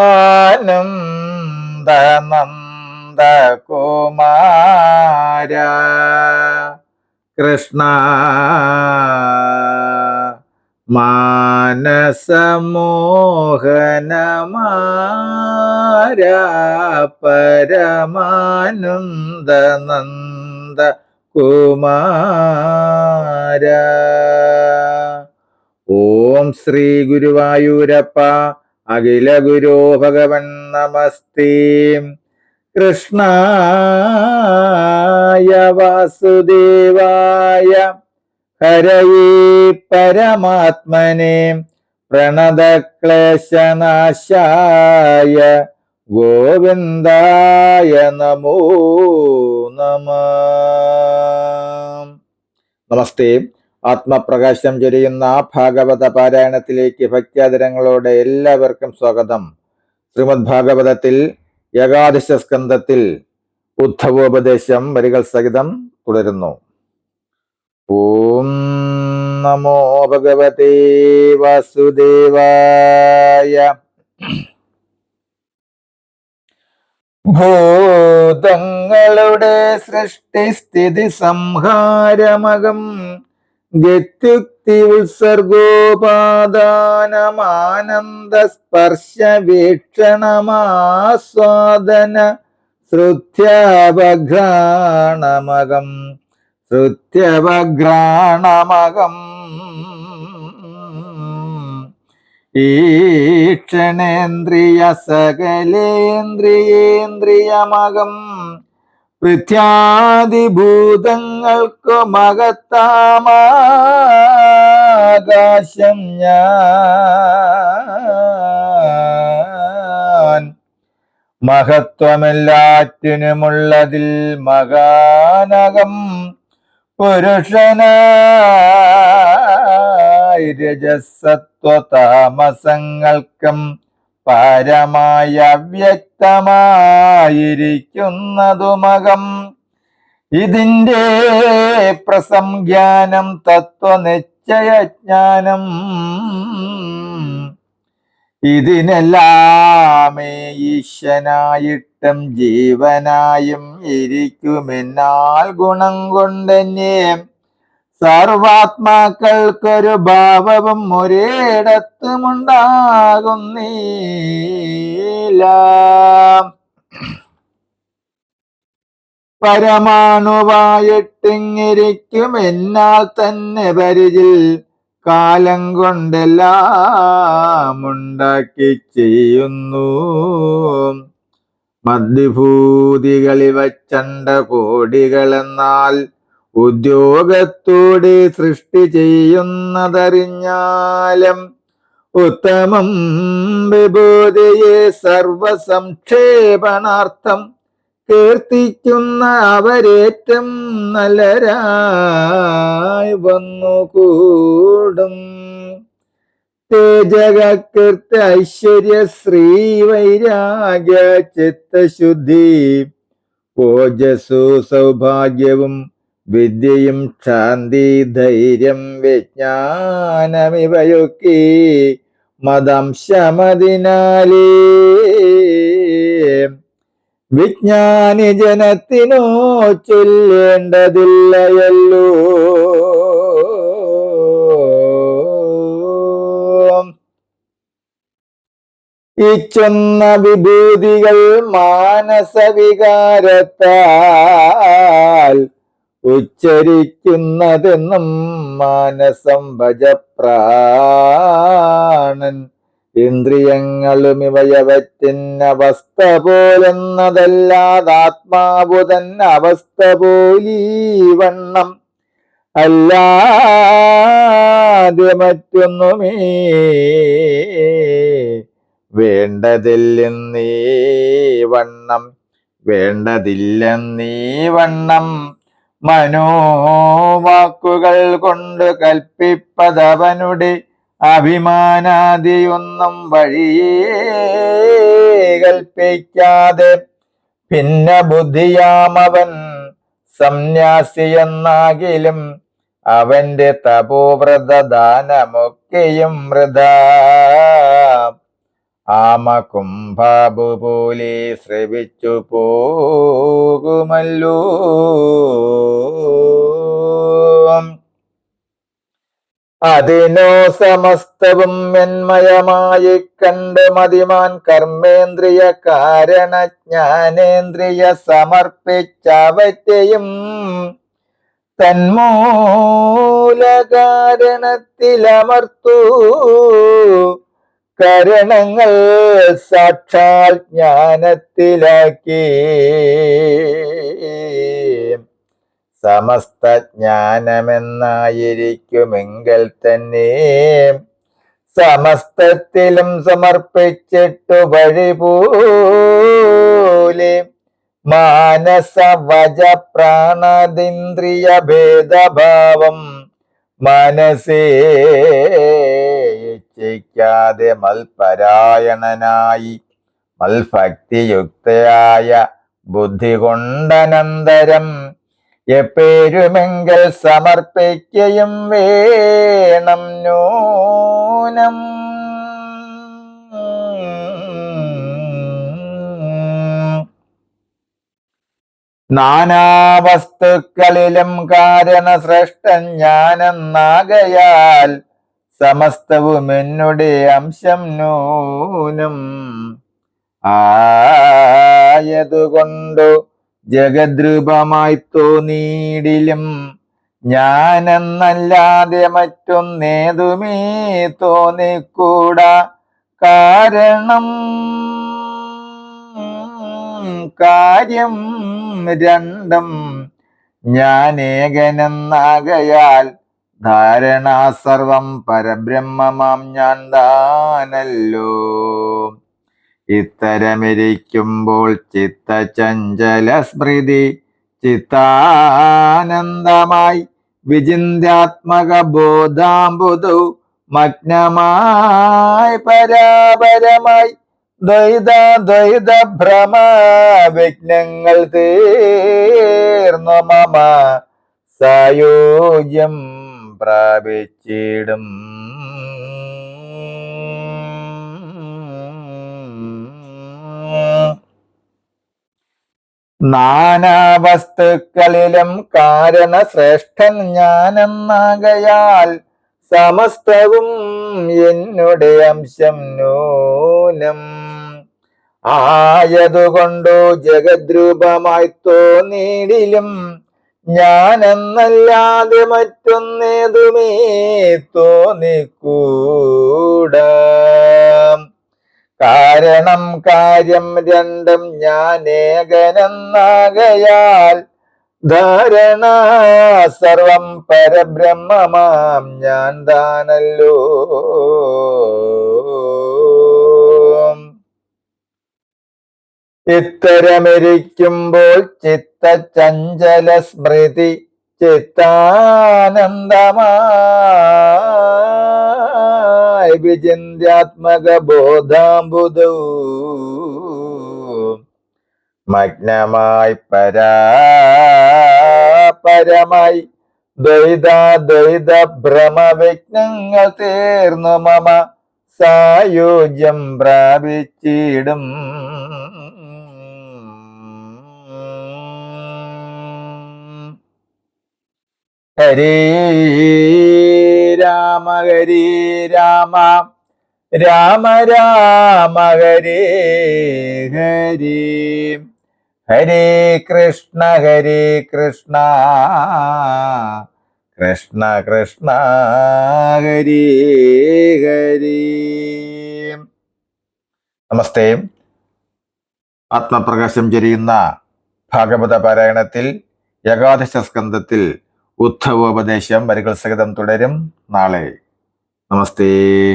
ആനന്ദ നന്ദ കുമാര കൃഷ്ണ മാനസമോഹനമാര. പരമാനന്ദ നന്ദ കുമാര ഓം ശ്രീ ഗുരുവായൂരപ്പ. അഖില ഗുരു ഭഗവൻ നമസ്തേ. കൃഷ്ണായ വാസുദേവായ ഹരയേ പരമാത്മനെ പ്രണതക്ലേശനാശായ ഗോവിന്ദായ നമോ നമ. നമസ്തേ. ആത്മപ്രകാശം ചൊരിയുന്ന ഭാഗവത പാരായണത്തിലേക്ക് ഭക്ത്യാദരങ്ങളോടെ എല്ലാവർക്കും സ്വാഗതം. ശ്രീമദ് ഭാഗവതത്തിൽ ഏകാദശ സ്കന്ധത്തിൽ ഉദ്ധവോപദേശം വരികൾ സഹിതം തുടരുന്നു. ഓം നമോ ഭഗവതേ വാസുദേവായ. ഭൂതങ്ങളുടെ സൃഷ്ടിസ്ഥിതി സംഹാരമകം. ഗത്യുക്തി ഉത്സർഗോപാദാനമാനന്ദ സ്പർശ വീക്ഷണമാസ്വാദന ശ്രുത്യവഘ്രാണമകം ശ്രുത്യവഘ്രാണമകം ഈക്ഷണേന്ദ്രിയ സകലേന്ദ്രിയേന്ദ്രിയമകം പൃഥ്യാദിഭൂതങ്ങൾക്കു മകത്താമാകാശം ഞാൻ. മഹത്വമെല്ലാറ്റിനുമുള്ളതിൽ മകാനകം പുരുഷനായി രജസത്വതാമസങ്ങൾക്കും പരമായ വ്യക്തമായിരിക്കുന്നതുമകം. ഇതിന്റെ പ്രസംജ്ഞാനം തത്വനിശ്ചയജ്ഞാനം. ഇതിനെല്ലാമേ ഈശനായിട്ടും ജീവനായും ഇരിക്കുമെന്നാൽ ഗുണം കൊണ്ടെന്നെ സർവാത്മാക്കൾക്കൊരു ഭാവവും ഒരേടത്തുമുണ്ടാകുന്നില്ല പരമാണുവായിട്ടിങ്ങിരിക്കും എന്നാൽ തന്നെ പരിചിൽ കാലം കൊണ്ടെല്ലാം ഉണ്ടാക്കി ചെയ്യുന്നു. മദ്യഭൂതികളിൽ വച്ചണ്ട കോടികളെന്നാൽ ഉദ്യോഗത്തോടെ സൃഷ്ടി ചെയ്യുന്നതറിഞ്ഞാലും ഉത്തമം വിഭൂതിയെ സർവസംക്ഷേപണാർത്ഥം കീർത്തിക്കുന്ന അവരേറ്റം നല്ലരായി വന്നുകൂടും. തേജകീർത്ത ഐശ്വര്യ ശ്രീ വൈരാഗ്യ ചിത്തശുദ്ധി ഓജസ്സു സൗഭാഗ്യവും വിദ്യയും ശാന്തി ധൈര്യം വിജ്ഞാനമിവയൊക്കെ മതംശമതിനാലേ വിജ്ഞാനി ജനത്തിനോ ചൊല്ലേണ്ടതില്ലയല്ലോ. ഇച്ചൊന്ന ചൊന്ന വിഭൂതികൾ മാനസവികാരത്താൽ ഉച്ചരിക്കുന്നതെന്നും മാനസം ഭജപ്രാണൻ. ഇന്ദ്രിയങ്ങളും ഇവയവറ്റിനവസ്ഥ അവസ്ഥ പോലീ വണ്ണം. അല്ലാതെ മറ്റൊന്നുമേ വേണ്ടതില്ലെന്നീ വണ്ണം. വേണ്ടതില്ലെന്നീ വണ്ണം. മനോവാക്കുകൾ കൊണ്ട് കൽപ്പിപ്പതവനുടെ അഭിമാനാദിയൊന്നും വഴിയേ കൽപ്പിക്കാതെ. പിന്നെ ബുദ്ധിയാമവൻ സന്യാസിയെന്നാകിലും അവന്റെ തപോവ്രത ദാനമൊക്കെയും വൃത ആമ കുംഭാബു പോലെ ശ്രവിച്ചു പോകുമല്ലോ. അതിനോ സമസ്തവും മെന്മയമായി കണ്ട് മതിമാൻ കർമ്മേന്ദ്രിയ കാരണ ജ്ഞാനേന്ദ്രിയ സമർപ്പിച്ചവറ്റയും തന്മൂലകാരണത്തിലമർത്തു. കരണങ്ങൾ സാക്ഷാൽ ജ്ഞാനത്തിലാക്കി. സമസ്ത ജ്ഞാനമെന്നായിരിക്കുമെങ്കിൽ തന്നെ സമസ്തത്തിലും സമർപ്പിച്ചിട്ടു വഴി പോലെ മാനസ വജ പ്രാണതിന്ദ്രിയ ഭേദഭാവം മനസ്സേ ഇച്ഛിക്കാതെ മൽപരായണനായി. മൽഭക്തിയുക്തയായ ബുദ്ധി കൊണ്ടനന്തരം എപ്പേരുമെങ്കിൽ സമർപ്പിക്കയും വേണം നൂനം നാനാവസ്തുക്കളിലും കാരണശ്രേഷ്ഠൻ ഞാനെന്നാകയാൽ സമസ്തവും എന്നുടെ അംശം നൂനും ആയതുകൊണ്ടു ജഗദ്രൂപമായി തോന്നിയിടിലും ഞാനെന്നല്ലാതെ മറ്റൊന്നേതുമേ തോന്നിക്കൂടാ. കാരണം കാര്യം രണ്ടും ഞാൻ ഏകനെന്നാകയാൽ ധാരണ സർവം പരബ്രഹ്മമാം ഞാൻ താനല്ലോ. ഇത്തരമിരിക്കുമ്പോൾ ചിത്തചഞ്ചല സ്മൃതി ചിത്താനന്ദമായി വിചിന്യാത്മക ബോധാംബുധു മഗ്നമായി പരാപരമായി ദ്വൈത ദ്വൈത ഭ്രമ വിഘ്നങ്ങൾ തീർന്നു മമ സായോജ്യം പ്രാപിച്ചിടും. നാനാവസ്തുക്കളിലും കാരണശ്രേഷ്ഠൻ ഞാനെന്നാകയാൽ സമസ്തവും എന്നുടെ അംശം നൂനം. ആയതുകൊണ്ടു ജഗദ്രൂപമായി തോന്നിയിടിലും ഞാനെന്നല്ലാതെ മറ്റൊന്നേതുമേ തോന്നിക്കൂട. കാരണം കാര്യം രണ്ടും ഞാൻ ഏകനെന്നാകയാൽ ധാരണ സർവം പരബ്രഹ്മമാം ഞാൻ താനല്ലോ. ഇത്തരമിരിക്കുമ്പോൾ ചിത്തചഞ്ചല സ്മൃതി ചിത്താനന്ദമായി വിചിന്യാത്മക ബോധാംബുദൂ മഗ്നമായി പരാപരമായി ദ്വൈത ദ്വൈത ഭ്രമവിഘ്നങ്ങൾ തീർന്നു മമ സായോജ്യം പ്രാപിച്ചിടും. ഹരേ രാമ ഹരേ രാമ. രാമ രാമ ഹരേ ഹരേ. ഹരേ കൃഷ്ണ ഹരേ കൃഷ്ണ. കൃഷ്ണ കൃഷ്ണ ഹരേ ഹരേ. നമസ്തേ. ആത്മപ്രകാശം ചൊരിയുന്ന ഭാഗവത പാരായണത്തിൽ ഏകാദശ സ്കന്ധത്തിൽ ഉദ്ധവോപദേശം വരികൾ സഹിതം തുടരും. നാളെ. നമസ്തേ.